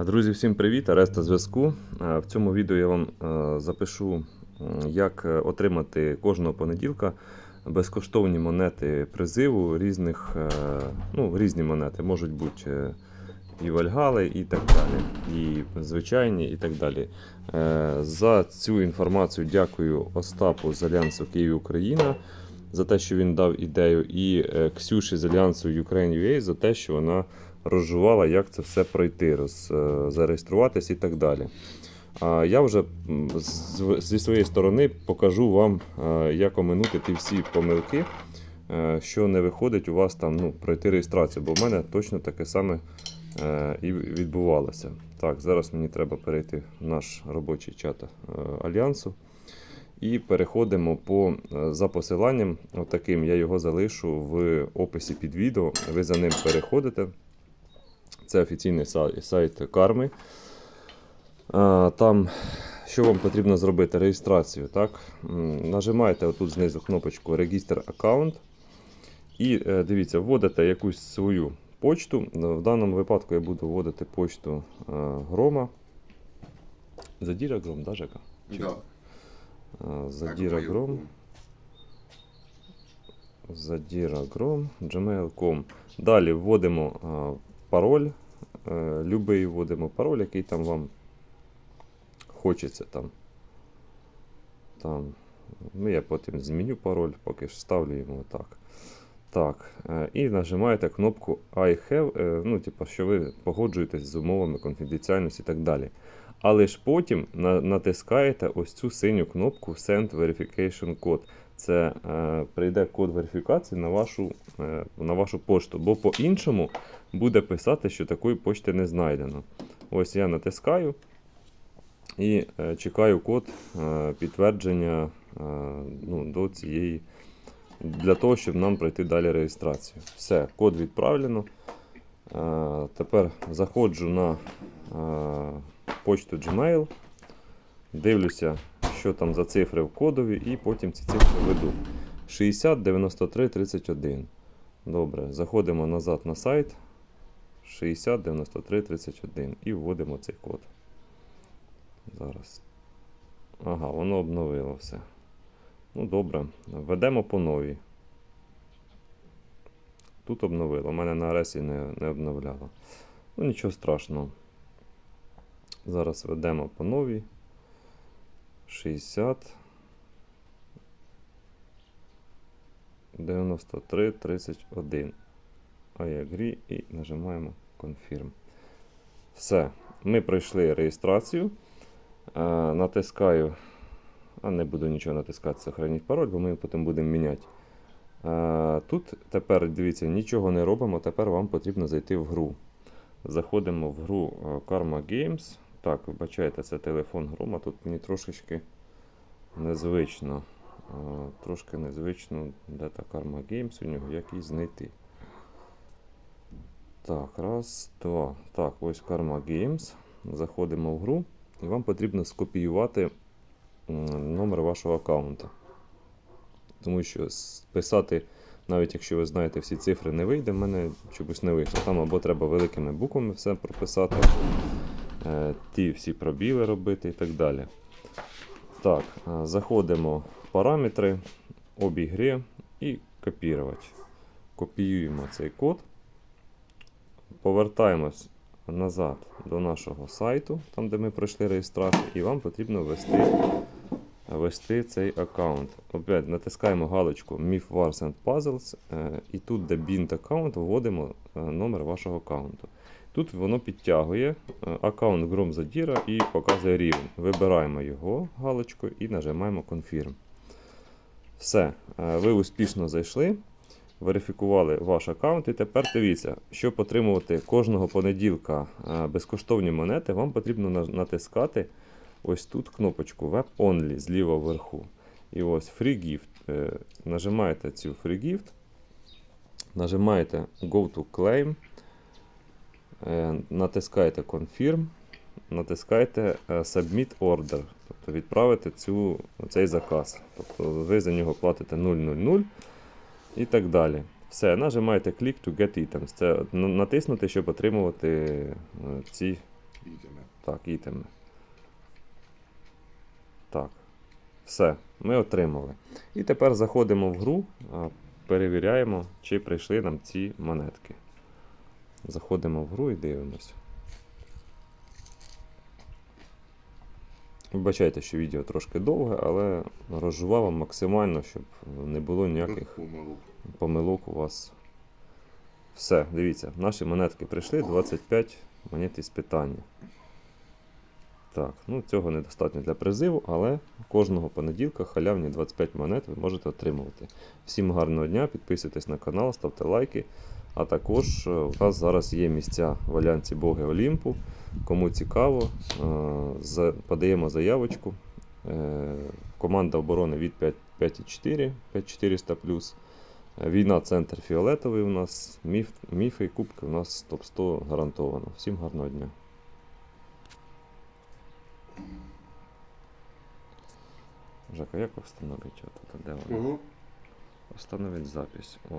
Друзі, всім привіт! Ареста зв'язку. В цьому відео я вам запишу, як е, отримати кожного понеділка безкоштовні монети призиву різних, е, ну, різні монети, можуть бути е, і вальгали, і так далі, і звичайні, і так далі. За цю інформацію дякую Остапу з Альянсу Київ Україна за те, що він дав ідею, і Ксюші з Альянсу Ukraine.ua за те, що вона розжувала, як це все пройти, роз, е, зареєструватись і так далі. А я вже зі своєї сторони покажу вам, е, як оминути ті всі помилки, е, що не виходить у вас там ну, пройти реєстрацію, бо в мене точно таке саме і відбувалося. Так, зараз мені треба перейти в наш робочий чат Альянсу. І переходимо по, за посиланням, отаким, я його залишу в описі під відео. Ви за ним переходите. Це офіційний сайт карми. Там, що вам потрібно зробити? Реєстрацію. Так? Нажимаєте отут знизу кнопочку Регістр аккаунт. І е, дивіться, вводите якусь свою почту. В даному випадку я буду вводити почту е, Грома. Задіра Гром, да, Жека? Да. Е, Задіра Гром. Задіра Гром, gmail.com. Далі вводимо пароль. Е, любий вводимо пароль, який там вам хочеться. Там. Там. Ну, я потім зміню пароль, поки ж ставлю йому так. Так. е, І нажимаєте кнопку I have, е, ну, типу, що ви погоджуєтесь з умовами конфіденціальності і так далі. Але ж потім натискаєте ось цю синю кнопку Send Verification Code. Це е, прийде код верифікації на вашу, е, на вашу пошту, бо по-іншому буде писати, що такої почти не знайдено. Ось я натискаю і е, чекаю код е, підтвердження е, ну, до цієї, для того, щоб нам пройти далі реєстрацію. Все, код відправлено. Е, тепер заходжу на е, почту Gmail, дивлюся, що там за цифри в кодові, і потім ці цифри веду. 60 93 31. Добре, заходимо назад на сайт. 60 93 31 і вводимо цей код. Зараз. Ага, воно обновило все. Ну, добре. Введемо по новій. Тут обновило. У мене на Аресі не, не обновляло. Ну, нічого страшного. Зараз ведемо по новій. 60. 93 31. I agree і нажимаємо Confirm. Все. Ми пройшли реєстрацію. Е, натискаю. А не буду нічого натискати, сохраніть пароль, бо ми потім будемо міняти. Е, тут тепер дивіться, нічого не робимо. Тепер вам потрібно зайти в гру. Заходимо в гру е, Karma Games. Так, вибачайте, це телефон Грома. Тут мені трошечки незвично. Трошки незвично, де та Karma Games у нього, як її знайти. Так, раз, два. Так, ось Karma Games. Заходимо в гру. І вам потрібно скопіювати номер вашого аккаунта. Тому що писати, навіть якщо ви знаєте всі цифри, не вийде, в мене чомусь не вийшло. Там або треба великими буквами все прописати, ті всі пробіли робити і так далі. Так, е, заходимо в параметри, обіг гри і копірувати. Копіюємо цей код, повертаємось назад до нашого сайту, там де ми пройшли реєстрацію, і вам потрібно ввести, ввести цей аккаунт. Опять натискаємо галочку Myth Wars and Puzzles, е, і тут, де Bind аккаунт, вводимо е, номер вашого аккаунту. Тут воно підтягує е, аккаунт Гром Задіра і показує рівень. Вибираємо його галочкою і нажимаємо Confirm. Все, е, ви успішно зайшли верифікували ваш аккаунт. І тепер дивіться, щоб отримувати кожного понеділка е, безкоштовні монети, вам потрібно натискати ось тут кнопочку Web Only зліва вверху. І ось Free Gift. Нажимаєте цю Free Gift, нажимаєте Go to Claim, натискаєте Confirm, натискаєте е, Submit Order, тобто відправити цю, цей заказ. Тобто ви за нього платите 000 і так далі. Все, нажимаєте Click to get items. Це натиснути, щоб отримувати е, ці Ітиме. Так, ітеми. Так. Все, ми отримали. І тепер заходимо в гру, перевіряємо, чи прийшли нам ці монетки. Заходимо в гру і дивимося. Вибачайте, що відео трошки довге, але розжував вам максимально, щоб не було ніяких Помилок. помилок у вас. Все, дивіться, наші монетки прийшли, 25 монет із питання. Так, ну цього недостатньо для призиву, але кожного понеділка халявні 25 монет ви можете отримувати. Всім гарного дня, підписуйтесь на канал, ставте лайки. А також е, у нас зараз є місця в Альянсі Боги Олімпу. Кому цікаво, е, подаємо заявочку. Е, Команда оборони від 5,4, 5400 Е, Війна, центр фіолетовий у нас, міф, міфи і кубки у нас топ-100 гарантовано. Всім гарного дня. Жека, як встановити? Де воно? Ого. Встановити запись. О,